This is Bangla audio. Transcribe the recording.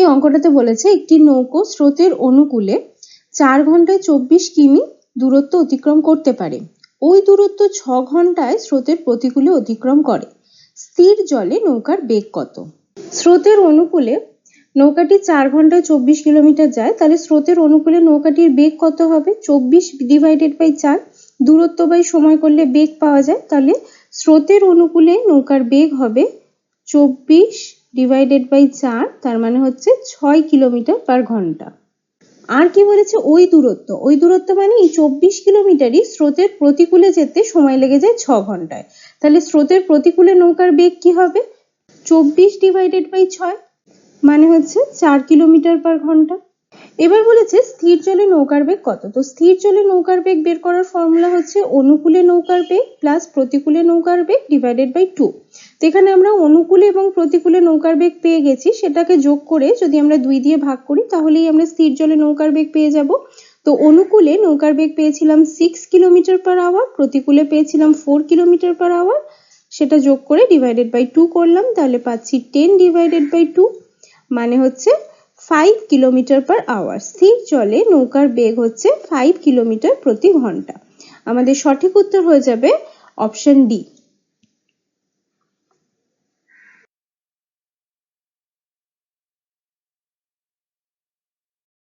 এই অঙ্কটাতে বলেছে, একটি নৌকো স্রোতের অনুকূলে চার ঘন্টায় চব্বিশ কিমি দূরত্ব অতিক্রম করতে পারে। ওই দূরত্ব ছ ঘন্টায় স্রোতের প্রতিকূলে অতিক্রম করে। স্থির জলে নৌকার বেগ কত? স্রোতের অনুকূলে নৌকাটি চার ঘন্টায় চব্বিশ কিলোমিটার যায়, তাহলে স্রোতের অনুকূলে নৌকাটির বেগ কত হবে? চব্বিশ ডিভাইডেড বাই চার, দূরত্ব বাই সময় করলে বেগ পাওয়া যায়। তাহলে স্রোতের অনুকূলে নৌকার বেগ হবে চব্বিশ ডিভাইডেড বাই চার, তার মানে হচ্ছে ছয় কিলোমিটার পার ঘণ্টা। আর কি বলেছে? ওই দূরত্ব। ওই দূরত্ব মানে এই চব্বিশ কিলোমিটারই স্রোতের প্রতিকূলে যেতে সময় লেগে যায় ছ ঘন্টায়। তাহলে স্রোতের প্রতিকূলে নৌকার বেগ কি হবে? চব্বিশ ডিভাইডেড বাই ছয় মানে হচ্ছে চার কিলোমিটার পার ঘণ্টা। এবার বলেছে স্থির জলে নৌকার বেগ কত? তো স্থির জলে নৌকার বেগ বের করার ফর্মুলা হচ্ছে অনুকূলে নৌকার বেগ প্লাস প্রতিকূলে নৌকার বেগ ডিভাইডেড বাই টু তো এখানে আমরা অনুকূলে এবং প্রতিকূলে নৌকার বেগ পেয়ে গেছি। সেটাকে যোগ করে যদি আমরা দুই দিয়ে ভাগ করি, তাহলেই আমরা স্থির জলে নৌকার বেগ পেয়ে যাব। তো অনুকূলে নৌকার বেগ পেয়েছিলাম সিক্স কিলোমিটার পার আওয়ার প্রতিকূলে পেয়েছিলাম ফোর কিলোমিটার পার আওয়ার সেটা যোগ করে ডিভাইডেড বাই টু করলাম, তাহলে পাচ্ছি টেন ডিভাইডেড বাই টু মানে হচ্ছে ফাইভ কিলোমিটার পার আওয়ার স্থির জলে নৌকার বেগ হচ্ছে ফাইভ কিলোমিটার প্রতি ঘণ্টা। আমাদের সঠিক উত্তর হয়ে যাবে অপশন ডি